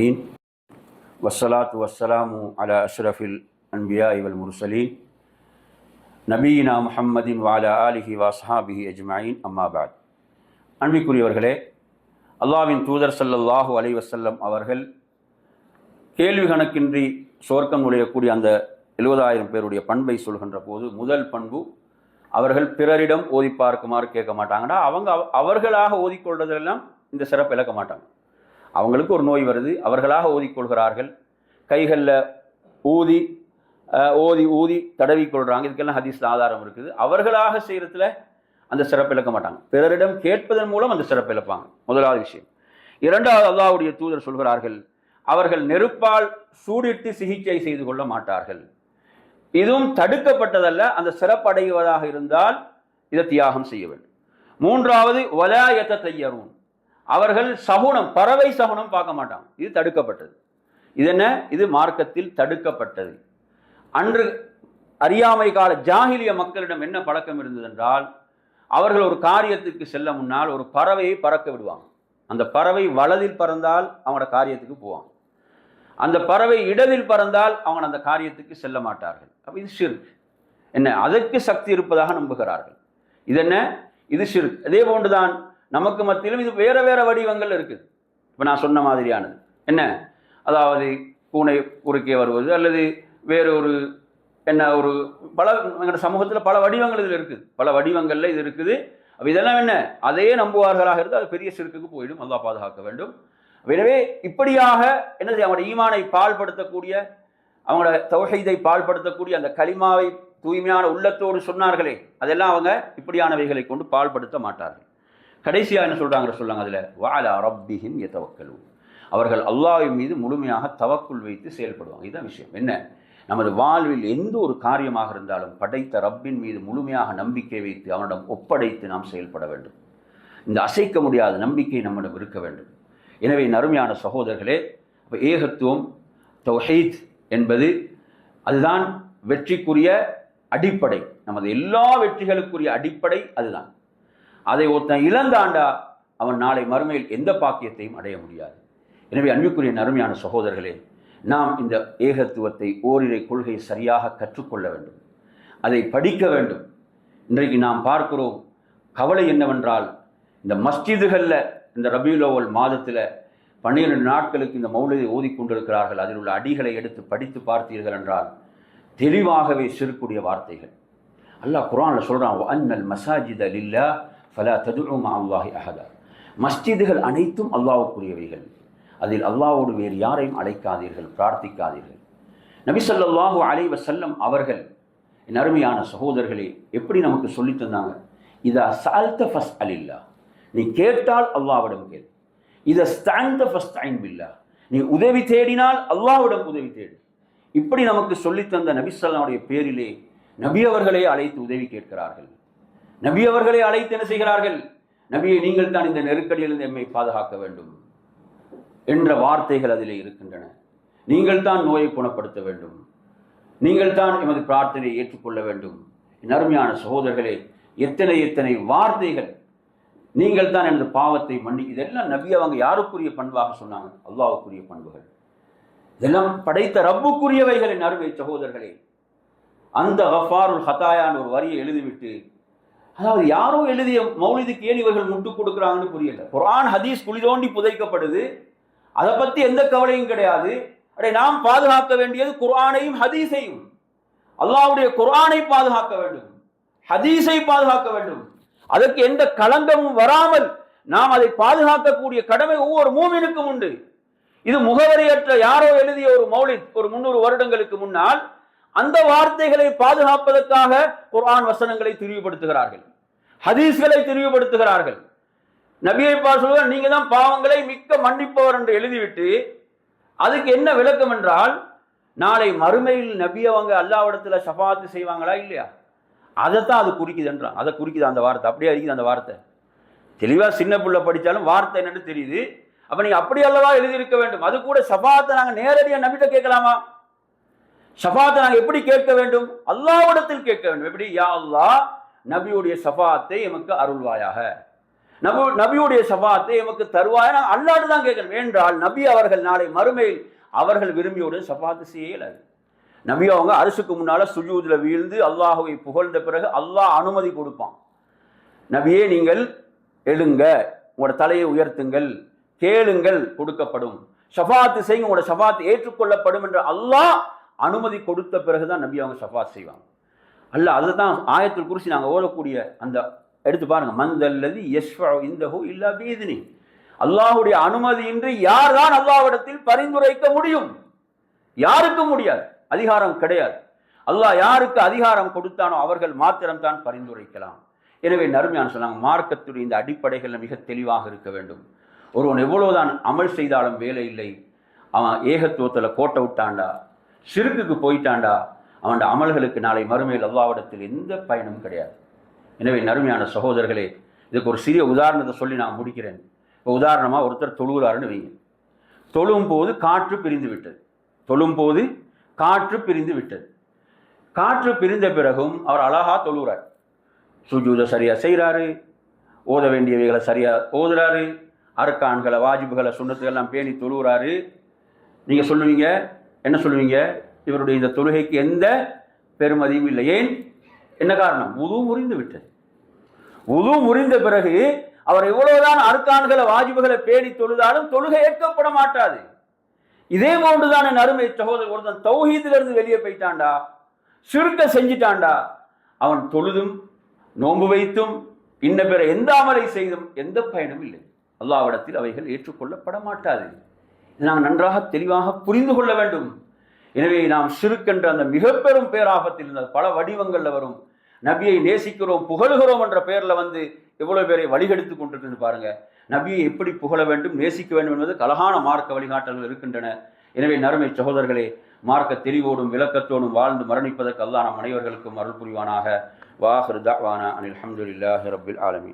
العالمين والصلاة والسلام على أشرف الأنبياء والمرسلين நபீனா முஹம்மதின் வாலா ஆலிஹி வாஸ்ஹாபிஹி அஜ்மாயின் அம்மா பாத் அன்பிற்குரியவர்களே அல்லாவின் தூதர் ஸல்லல்லாஹு அலைஹி வஸல்லம் அவர்கள் கேள்வி கணக்கின்றி சொர்க்கம் நுழையக்கூடிய அந்த எழுபதாயிரம் பேருடைய பண்பை சொல்கின்ற போது முதல் பண்பு அவர்கள் பிறரிடம் ஓதி பார்க்குமாறு கேட்க மாட்டாங்கடா அவங்க அவ- அவர்களாக ஓதிக்கொள்றதெல்லாம் இந்த சிறப்பு இழக்க மாட்டாங்க அவங்களுக்கு ஒரு நோய் வருது அவர்களாக ஓதிக்கொள்கிறார்கள். கைகளில் ஊதி ஓதி ஊதி தடவி கொள்கிறாங்க இதுக்கெல்லாம் ஹதீஸ்ல ஆதாரம் இருக்குது. அவர்களாக செய்கிறதுல அந்த சிறப்பு இழக்க மாட்டாங்க. பிறரிடம் கேட்பதன் மூலம் அந்த சிறப்பு இழப்பாங்க. முதலாவது விஷயம். இரண்டாவது அல்லாஹ்வுடைய தூதர் சொல்கிறார்கள் அவர்கள் நெருப்பால் சூடிட்டு சிகிச்சை செய்து கொள்ள மாட்டார்கள். இதுவும் தடுக்கப்பட்டதல்ல அந்த சிறப்படைவதாக இருந்தால் இதை தியாகம் செய்ய வேண்டும். மூன்றாவது வலாயத்தை தையரும் அவர்கள் சகுனம் பறவை சகுனம் பார்க்க மாட்டாங்க. இது தடுக்கப்பட்டது. இது என்ன? இது மார்க்கத்தில் தடுக்கப்பட்டது. அன்று அறியாமை கால ஜாகிலிய மக்களிடம் என்ன பழக்கம் இருந்தது என்றால் அவர்கள் ஒரு காரியத்துக்கு செல்ல முன்னால் ஒரு பறவையை பறக்க விடுவாங்க. அந்த பறவை வலதில் பறந்தால் அவங்களோட காரியத்துக்கு போவாங்க அந்த பறவை இடதில் பறந்தால் அவங்க அந்த காரியத்துக்கு செல்ல மாட்டார்கள். அப்போ இது ஷிர்க் என்ன? அதற்கு சக்தி இருப்பதாக நம்புகிறார்கள். இது என்ன? இது ஷிர்க் அதே போன்றுதான் நமக்கு மத்தியிலும் இது வேற வேற வடிவங்கள் இருக்குது இப்போ நான் சொன்ன மாதிரியானது. என்ன? அதாவது பூனை குறுக்கே வருவது அல்லது வேற ஒரு என்ன ஒரு பல எங்களோட சமூகத்தில் பல வடிவங்கள் இதில் இருக்குது பல வடிவங்களில் இது இருக்குது. இதெல்லாம் என்ன? அதே நம்புவார்களாக இருந்து அது பெரிய சிறுக்குக்கு போயிடும். அல்லா பாதுகாக்க வேண்டும். எனவே இப்படியாக என்ன செய்ய அவங்களோட ஈமானை பால்படுத்தக்கூடிய அவங்களோட தொகைதை பால்படுத்தக்கூடிய அந்த களிமாவை தூய்மையான உள்ளத்தோடு சொன்னார்களே அதெல்லாம் அவங்க இப்படியானவைகளை கொண்டு பால்படுத்த மாட்டார்கள். கடைசியாக என்ன சொல்கிறாங்கிற சொல்லுவாங்க அதில். வாலா ரப்பிஹிம் எத்தவக்கலு அவர்கள் அல்லாவின் மீது முழுமையாக தவக்குள் வைத்து செயல்படுவாங்க. இதுதான் விஷயம். என்ன? நமது வாழ்வில் எந்த ஒரு காரியமாக இருந்தாலும் படைத்த ரப்பின் மீது முழுமையாக நம்பிக்கை வைத்து அவனிடம் ஒப்படைத்து நாம் செயல்பட வேண்டும். இந்த அசைக்க முடியாத நம்பிக்கை நம்மிடம் இருக்க வேண்டும். எனவே நறுமையான சகோதரர்களே இப்போ ஏகத்துவம் தௌஹீத் என்பது அதுதான் வெற்றிக்குரிய அடிப்படை. நமது எல்லா வெற்றிகளுக்குரிய அடிப்படை அதுதான். அதை ஒருத்தன் இழந்தாண்டா அவன் நாளை மறுமையில் எந்த பாக்கியத்தையும் அடைய முடியாது. எனவே அன்புக்குரிய நறுமையான சகோதரர்களே நாம் இந்த ஏகத்துவத்தை ஓரிரை கொள்கை சரியாக கற்றுக்கொள்ள வேண்டும். அதை படிக்க வேண்டும். இன்றைக்கு நாம் பார்க்கிறோம் கவலை என்னவென்றால் இந்த மஸ்ஜிதுகளில் இந்த ரபியுலோவல் மாதத்தில் பன்னிரண்டு நாட்களுக்கு இந்த மௌலிதை ஓதிக்கொண்டிருக்கிறார்கள். அதில் உள்ள அடிகளை எடுத்து படித்து பார்த்தீர்கள் என்றால் தெளிவாகவே சிறுக்குடைய வார்த்தைகள். அல்லாஹ் குரானில் சொல்கிறான் அன்னல் மசாஜித லில்லா ஃபலா ததுமா அல்லாஹி அஹதா மஸ்ஜிதுகள் அனைத்தும் அல்லாஹ்வுக்குரியவைகள் அதில் அல்லாஹோடு வேறு யாரையும் அழைக்காதீர்கள் பிரார்த்திக்காதீர்கள். நபி ஸல்லல்லாஹு அலைஹி வஸல்லம் அவர்கள் என் அருமையான சகோதரர்களே எப்படி நமக்கு சொல்லித் தந்தாங்க? இதா சால்த ஃபஸ் அலில்லா நீ கேட்டால் அல்லாவிடம் கேள். இதை ஸ்தாந்த ஃபஸ்ட் பில்லா. நீ உதவி தேடினால் அல்லாஹ்விடம் உதவி தேடு. இப்படி நமக்கு சொல்லித் தந்த நபி ஸல்லல்லாஹுடைய பேரிலே நபி அவர்களே அழைத்து உதவி கேட்கிறார்கள். நபி அவர்களை அழைத்து என்ன செய்கிறார்கள்? நபியை நீங்கள் தான் இந்த நெருக்கடியிலிருந்து எம்மை பாதுகாக்க வேண்டும் என்ற வார்த்தைகள் அதிலே இருக்கின்றன. நீங்கள் தான் நோயை குணப்படுத்த வேண்டும். நீங்கள் தான் எமது பிரார்த்தனையை ஏற்றுக்கொள்ள வேண்டும். நருமையான அருமையான சகோதரர்களே எத்தனை எத்தனை வார்த்தைகள் நீங்கள் தான் எனது பாவத்தை மன்னி இதெல்லாம் நபி அவங்க யாருக்குரிய பண்பாக சொன்னாங்க? அல்லாவுக்குரிய பண்புகள். இதெல்லாம் படைத்த ரப்புக்குரியவைகளின் அருமை சகோதரர்களே. அந்த ஹஃபாருல் ஹதாயான் ஒரு வரியை எழுதிவிட்டு அதாவது யாரோ எழுதிய மௌலிதுக்கு ஏன் இவர்கள் முட்டு கொடுக்குறாங்கன்னு புரியல. குரான் ஹதீஸ் குளிதோண்டி புதைக்கப்படுது. அதை பத்தி எந்த கவலையும் கிடையாது. அடே நாம் பாதுகாக்க வேண்டியது குர்ஆனையும் ஹதீஸையும். அல்லாவுடைய குரானை பாதுகாக்க வேண்டும். ஹதீஸை பாதுகாக்க வேண்டும். அதற்கு எந்த களங்கமும் வராமல் நாம் அதை பாதுகாக்கக்கூடிய கடமை ஒவ்வொரு மூவினுக்கும் உண்டு. இது முகவரியற்ற யாரோ எழுதிய ஒரு மௌலித் ஒரு முன்னூறு வருடங்களுக்கு முன்னால் அந்த வார்த்தைகளை பாதுகாப்பதற்காக குர்ஆன் வசனங்களை திரிவுபடுத்துகிறார்கள். ஹதீஸ்களை தெளிவுபடுத்துகிறார்கள். நபியை பார் நீங்க தான் பாவங்களை மிக்க மன்னிப்பவர் என்று எழுதிவிட்டு அதுக்கு என்ன விளக்கம் என்றால் நாளை மறுமையில் நபி அவங்க அல்லாவிடத்துல சபாத்து செய்வாங்களா இல்லையா? அதைத்தான் அது குறிக்குதுன்றான் அதை குறிக்குது அந்த வார்த்தை? அப்படியே அறிக்குது அந்த வார்த்தை? தெளிவாக சின்ன பிள்ளை படித்தாலும் வார்த்தை என்னன்னு தெரியுது. அப்போ நீங்கள் அப்படி அல்லவா எழுதியிருக்க வேண்டும்? அது கூட சபாத்தை நாங்கள் நேரடியாக நம்பிட்ட கேட்கலாமா? சபாத்தை நாங்கள் எப்படி கேட்க வேண்டும்? அல்லாவிடத்தில் கேட்க வேண்டும். எப்படி? யா அல்லா நபியுடைய சஃபாத்தை எமக்கு அருள்வாயாக. நபு நபியுடைய சபாத்தை எமக்கு தருவாய். நான் அல்லாட்டு தான் கேட்கணும் என்றால் நபி அவர்கள் நாளை மறுமையில் அவர்கள் விரும்பியோடு சஃபாத்து செய்யலாது நபி அவங்க அரசுக்கு முன்னால் சுஜூதில் வீழ்ந்து அல்லாஹுவை புகழ்ந்த பிறகு அல்லாஹ் அனுமதி கொடுப்பான். நபியே நீங்கள் எழுங்க. உங்களோட தலையை உயர்த்துங்கள். கேளுங்கள். கொடுக்கப்படும். ஷஃபாத்து செய்யுங்க. உங்களோட ஷஃபாத் ஏற்றுக்கொள்ளப்படும் என்று அல்லாஹ் அனுமதி கொடுத்த பிறகுதான் நபி அவங்க ஷஃபாத் செய்வாங்க. அல்ல அதுதான் ஆயத்தில் குறித்து நாங்கள் ஓடக்கூடிய அந்த எடுத்து பாருங்கள் மந்தல்லது யஸ்வ இந்தஹு இல்லா பீதினி. அல்லாஹுடைய அனுமதியின்றி யார் தான் அல்லாவிடத்தில் பரிந்துரைக்க முடியும்? யாருக்கும் முடியாது? அதிகாரம் கிடையாது. அல்லாஹ் யாருக்கு அதிகாரம் கொடுத்தானோ அவர்கள் மாத்திரம்தான் பரிந்துரைக்கலாம். எனவே நறுமையான சொன்னாங்க மார்க்கத்துடைய இந்த அடிப்படைகள் மிக தெளிவாக இருக்க வேண்டும். ஒருவன் எவ்வளவுதான் அமல் செய்தாலும் வேலை இல்லை. அவன் ஏகத்துவத்தில் கோட்டை விட்டான்டா சிறுக்குக்கு போயிட்டான்டா அவன் அமல்களுக்கு நாளை மறுமையில் அல்லாவிடத்தில் எந்த பயனும் கிடையாது. எனவே நறுமையான சகோதரர்களே இதுக்கு ஒரு சிறிய உதாரணத்தை சொல்லி நான் முடிக்கிறேன். இப்போ உதாரணமாக ஒருத்தர் தொழுகிறாருன்னு வைங்க. தொழும் போது காற்று பிரிந்து விட்டது. தொழும் போது காற்று பிரிந்து விட்டது. காற்று பிரிந்த பிறகும் அவர் அழகா தொழுகிறார். சுஜூதை சரியாக செய்கிறாரு ஓத வேண்டியவைகளை சரியாக ஓதுறாரு அர்க்கான்களை வாஜிபுகளை சுண்ணத்துக்கெல்லாம் பேணி தொழுகிறாரு. நீங்கள் சொல்லுவீங்க என்ன சொல்லுவீங்க? இவருடைய இந்த தொழுகைக்கு எந்த பெருமதியும் இல்லை. ஏன்? என்ன காரணம்? உது முறிந்து விட்டது. உது முறிந்த பிறகு அவர் எவ்வளவுதான் அர்க்கான்களை வாஜிபுகளை பேடி தொழுதாலும் தொழுகை ஏற்கப்பட மாட்டாது. இதே போன்றுதான் என் அருமை சகோதரர் ஒருத்தன் தௌஹீதிலிருந்து வெளியே போயிட்டான்டா சுருக்க செஞ்சிட்டான்டா. அவன் தொழுதும் நோன்பு வைத்தும் இன்ன பிற எந்த அமலை செய்தும் எந்த பயனும் இல்லை. அல்லாவிடத்தில் அவைகள் ஏற்றுக்கொள்ளப்பட மாட்டாது. நாங்கள் நன்றாக தெளிவாக புரிந்து கொள்ள வேண்டும். எனவே நாம் சிறுக்கென்ற அந்த மிக பெரும் பேராபத்தில் இருந்த பல வடிவங்களில் வரும். நபியை நேசிக்கிறோம் புகழுகிறோம் என்ற பெயரில் வந்து எவ்வளோ பேரை வழிகெடுத்து கொண்டிருக்கு பாருங்க. நபியை எப்படி புகழ வேண்டும் நேசிக்க வேண்டும் என்பது கலகான மார்க்க வழிகாட்டல்கள் இருக்கின்றன. எனவே நறுமை சகோதரர்களே மார்க்க தெளிவோடும் விளக்கத்தோடும் வாழ்ந்து மரணிப்பதற்கு அல்லான அனைவர்களுக்கும் அருள் புரிவானாக. வாஹர் தாவானா அனில் அஹமதுல்லாஹி ரபில் ஆலமி